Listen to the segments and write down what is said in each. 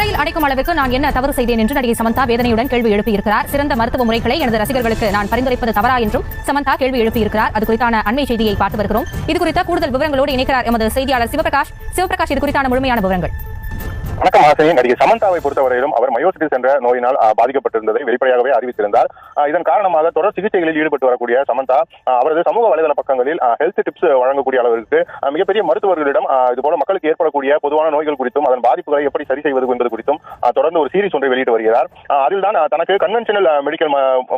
அடைக்கும் அளவுக்கு நான் என்ன தவறு செய்தேன் என்று நடிகை சமந்தா வேதனையுடன் கேள்வி எழுப்பியிருக்கிறார். சிறந்த மருத்துவ முறைகளை எனது ரசிகர்களுக்கு நான் பரிந்துரைப்பது தவறா என்றும் சமந்தா கேள்வி எழுப்பியிருக்கிறார். அது குறித்தான அண்மை செய்தியை பார்த்து வருகிறோம். இது குறித்த கூடுதல் விவரங்களோடு இணைக்கிறார் எமது செய்தியாளர் சிவபிரகாஷ். சிவபிரகாஷ் இது குறித்தான முழுமையான விவரங்கள். வணக்கம் ஆசிரியர். நடிகை சமந்தாவை பொறுத்தவரையிலும் அவர் மயோசிட்டிஸ் என்ற நோயினால் பாதிக்கப்பட்டிருந்ததை வெளிப்படையாகவே அறிவித்திருந்தார். இதன் காரணமாக தொடர் சிகிச்சைகளில் ஈடுபட்டு வரக்கூடிய சமந்தா அவரது சமூக வலைதள பக்கங்களில் ஹெல்த் டிப்ஸ் வழங்கக்கூடிய அளவிற்கு மிகப்பெரிய மருத்துவர்களிடம் இதுபோல மக்களுக்கு ஏற்படக்கூடிய பொதுவான நோய்கள் குறித்தும் அதன் பாதிப்புகளை எப்படி சரி செய்வது என்பது குறித்தும் தொடர்ந்து ஒரு சீரிஸ் ஒன்றை வெளியிட்டு வருகிறார். அதில் அதில்தான் தனக்கு கன்வென்ஷனல் மெடிக்கல்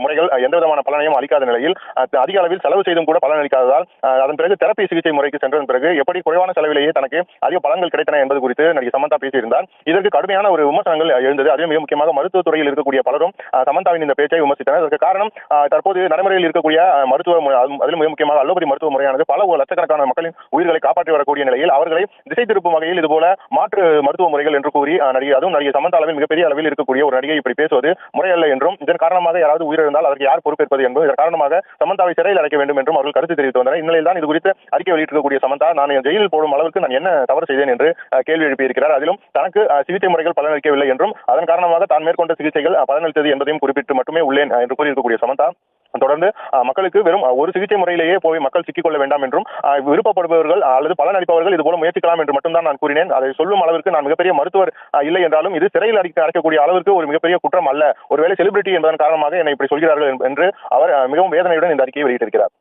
முறைகள் எந்த விதமான பலனையும் அளிக்காத நிலையில் அதிக அளவில் செலவு செய்தும் கூட பலன் அளிக்காததால் அதன் பிறகு தெரப்பி சிகிச்சை முறைக்கு சென்றதன் பிறகு எப்படி குறைவான செலவிலேயே தனக்கு அதிக பலன்கள் கிடைத்தன என்பது குறித்து நடிகை சமந்தா பேசியிருந்தார். இதற்கு கடுமையான ஒரு விமர்சனங்கள் எழுந்தது. அதிலும் மிக முக்கியமாக மருத்துவத்துறையில் இருக்கக்கூடிய பலரும் சமந்தாவின் இந்த பேச்சை விமர்சித்தனர். அதற்கு காரணம் தற்போது நடைமுறையில் இருக்கக்கூடிய மருத்துவ மு- அதிலும் மிக முக்கியமாக அலோபதி மருத்துவ முறையானது பல ஒரு லட்சக்கணக்கான மக்களின் உயிர்களை காப்பாற்றி வரக்கூடிய நிலையில் அவர்களை திசை திருப்பும் வகையில் இதுபோல மாற்று மருத்துவ முறைகள் என்று கூறி நடிகை அதுவும் நடிகை சமந்தா அளவில் மிகப்பெரிய அளவில் இருக்கக்கூடிய ஒரு நடிகை இப்படி பேசுவது முறையல்ல என்றும் இதன் காரணமாக யாராவது உயிரிழந்தால் அதற்கு யார் பொறுப்பேற்பது என்பது இதன் காரணமாக சமந்தாவை சிறையில் அடைக்க வேண்டும் என்றும் அவர்கள் கருத்து தெரிவித்து வந்தனர். இந்நிலையில் தான் இது குறித்து அறிக்கை வெளியிட்டிருக்கக்கூடிய சமந்தா நான் ஜெயிலில் போடும் அளவுக்கு நான் என்ன தவறு செய்தேன்? என்று கேள்வி எழுப்பியிருக்கிறார். அதிலும் தனக்கு அவருக்கு சிகிச்சை முறைகள் பலனளிக்கவில்லை என்றும் அதன் காரணமாக தான் மேற்கொண்ட சிகிச்சைகள் பலனளித்தது என்பதையும் குறிப்பிட்டு மட்டுமே உள்ளேன் என்று கூறியிருக்கக்கூடிய சமந்தா. தொடர்ந்து மக்களுக்கு வெறும் ஒரு சிகிச்சை முறையிலேயே போய் மக்கள் சிக்கிக்கொள்ள வேண்டாம் என்றும் விருப்பப்படுபவர்கள் அல்லது பலன் அளிப்பவர்கள் இது போல முயற்சிக்கலாம் என்று மட்டும்தான் நான் கூறினேன். அதை சொல்லும் அளவிற்கு நான் மிகப்பெரிய மருத்துவர் இல்லை என்றாலும் இது சிறையில் அடிக்க அடைக்கக்கூடிய அளவிற்கு ஒரு மிகப்பெரிய குற்றம் அல்ல. ஒருவேளை செலிபிரிட்டி என்பதன் காரணமாக என்னை இப்படி சொல்கிறார்கள் என்று அவர் மிகவும் வேதனையுடன் இந்த அறிக்கையை வெளியிட்டிருக்கிறார்.